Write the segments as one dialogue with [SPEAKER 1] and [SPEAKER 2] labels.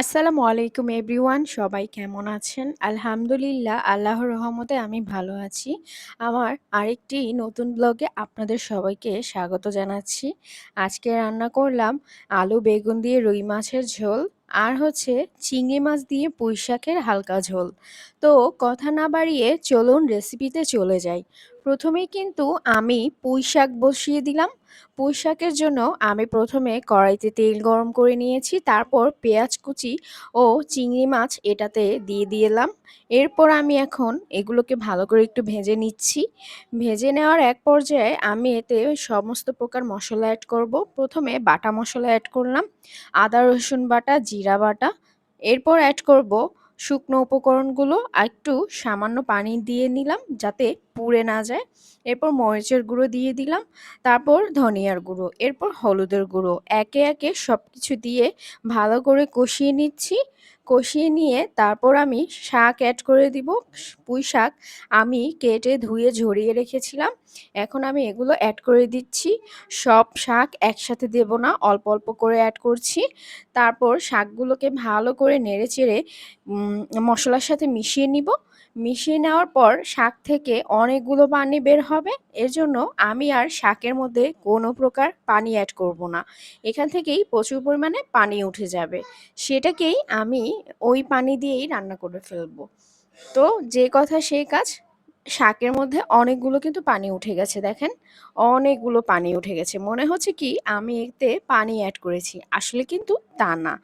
[SPEAKER 1] আসসালামু আলাইকুম এভরিওয়ান, সবাই কেমন আছেন? আলহামদুলিল্লাহ আল্লাহ রহমতে আমি ভালো আছি। আমার আরেকটি নতুন ব্লগে আপনাদের সবাইকে স্বাগত জানাচ্ছি। আজকে রান্না করলাম আলু বেগুন দিয়ে রুই মাছের ঝোল আর হচ্ছে চিংড়ি মাছ দিয়ে পুঁই শাকের হালকা ঝোল। তো কথা না বাড়িয়ে চলুন রেসিপিতে চলে যাই। প্রথমেই কিন্তু আমি পুঁই শাক বসিয়ে দিলাম। পুঁই শাকের জন্য আমি প্রথমে কড়াইতে তেল গরম করে নিয়েছি, তারপর পেঁয়াজ কুচি ও চিংড়ি মাছ এটাতে দিয়ে দিলাম এরপর আমি এখন এগুলোকে ভালো করে একটু ভেজে নিচ্ছি ভেজে নেওয়ার এক পর্যায়ে আমি এতে সমস্ত প্রকার মশলা অ্যাড করব প্রথমে বাটা মশলা অ্যাড করলাম, আদা রসুন বাটা জিরা বাটা। এরপর অ্যাড করব শুকনো উপকরণগুলো। আর একটু সামান্য পানি দিয়ে নিলাম যাতে পুড়ে না যায়। এরপর মরিচের গুঁড়ো দিয়ে দিলাম। তারপর ধনিয়ার গুঁড়ো। এরপর হলুদের গুঁড়ো। একে একে সব কিছু দিয়ে ভালো করে কষিয়ে নিচ্ছি। কষিয়ে নিয়ে তারপর আমি শাক অ্যাড করে দিব। পুঁই শাক আমি কেটে ধুয়ে ঝরিয়ে রেখেছিলাম। এখন আমি এগুলো অ্যাড করে দিচ্ছি। সব শাক একসাথে দেব না, অল্প অল্প করে অ্যাড করছি। তারপর শাকগুলোকে ভালো করে নেড়ে চেড়ে মশলার সাথে মিশিয়ে নিব। মিশিয়ে নেওয়ার পর শাক থেকে অনেকগুলো পানি বের হবে। এর জন্য আমি আর শাকের মধ্যে কোনো প্রকার পানি অ্যাড করব না। এখান থেকেই প্রচুর পরিমাণে পানি উঠে যাবে। সেটাকেই আমি ওই পানি দিয়েই রান্না করে ফেলব। তো যে কথা সেই কাজ, শাকের মধ্যে অনেকগুলো কিন্তু পানি উঠে গেছে দেখেন। অনেকগুলো পানি উঠে গেছে। মনে হচ্ছে কি আমি এতে পানি অ্যাড করেছি। আসলে কিন্তু তা না।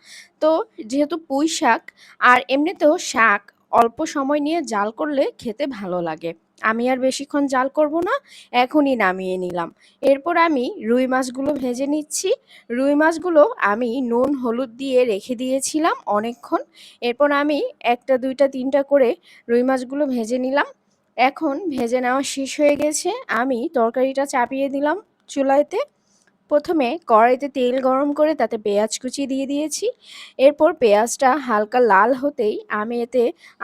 [SPEAKER 1] তো যেহেতু পুঁই শাক, আর এমনিতেও শাক অল্প সময় নিয়ে জাল করলে খেতে ভালো লাগে। আমি আর বেশিক্ষণ জাল করব না, এখনই নামিয়ে নিলাম। এরপর আমি রুই মাছগুলো ভেজে নিচ্ছি। রুই মাছগুলো আমি নুন, হলুদ দিয়ে রেখে দিয়েছিলাম অনেকক্ষণ। এরপর আমি একটা, দুইটা, তিনটা করে রুই মাছগুলো ভেজে নিলাম। এখন ভেজে নেওয়া শেষ হয়ে গেছে। আমি তরকারিটা চাপিয়ে দিলাম চুলাইতে। প্রথমে কড়াইতে তেল গরম করে তাতে পেঁয়াজ কুচি দিয়ে দিয়েছি। এরপর পেঁয়াজটা হালকা লাল হতেই আমি এতে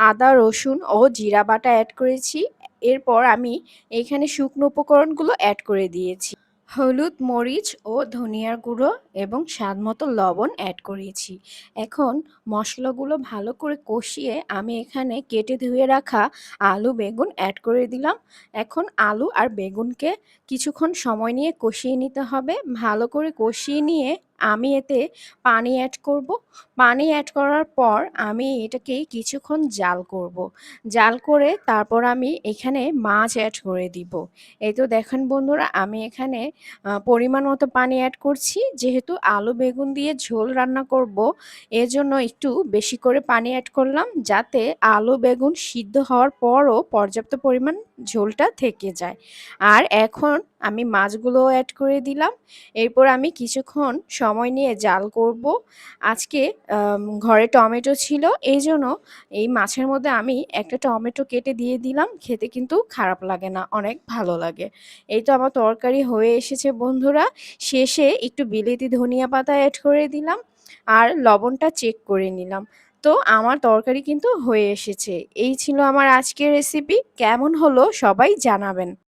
[SPEAKER 1] আদা, রসুন ও জিরা বাটা অ্যাড করেছি। এরপর আমি এখানে শুকনো উপকরণগুলো অ্যাড করে দিয়েছি। হলুদ, মরিচ ও ধনিয়ার গুঁড়ো এবং স্বাদ মতো লবণ অ্যাড করেছি। এখন মশলাগুলো ভালো করে কষিয়ে আমি এখানে কেটে ধুয়ে রাখা আলু বেগুন অ্যাড করে দিলাম। এখন আলু আর বেগুনকে কিছুক্ষণ সময় নিয়ে কষিয়ে নিতে হবে। ভালো করে কষিয়ে নিয়ে আমি এতে পানি অ্যাড করব। পানি অ্যাড করার পর আমি এটাকে কিছুক্ষণ জাল করব। জাল করে তারপর আমি এখানে মাছ অ্যাড করে দিব। এই তো দেখেন বন্ধুরা, আমি এখানে পরিমাণ মতো পানি অ্যাড করছি। যেহেতু আলু, বেগুন দিয়ে ঝোল রান্না করব, এজন্য একটু বেশি করে পানি অ্যাড করলাম যাতে আলু, বেগুন সিদ্ধ হওয়ার পরও পর্যাপ্ত পরিমাণ ঝোলটা থেকে যায়। আর এখন আমি মাছগুলো অ্যাড করে দিলাম। এরপর আমি কিছুক্ষণ সময় নিয়ে জাল করব। আজকে ঘরে টমেটো ছিল, এই জন্য এই মাছের মধ্যে আমি একটা টমেটো কেটে দিয়ে দিলাম। খেতে কিন্তু খারাপ লাগে না, অনেক ভালো লাগে। এই তো আমার তরকারি হয়ে এসেছে বন্ধুরা। শেষে একটু বিলেতি ধনিয়া পাতা অ্যাড করে দিলাম আর লবণটা চেক করে নিলাম। তো আমার তরকারি কিন্তু হয়ে এসেছে। এই ছিল আমার আজকের রেসিপি কেমন হলো সবাই জানাবেন।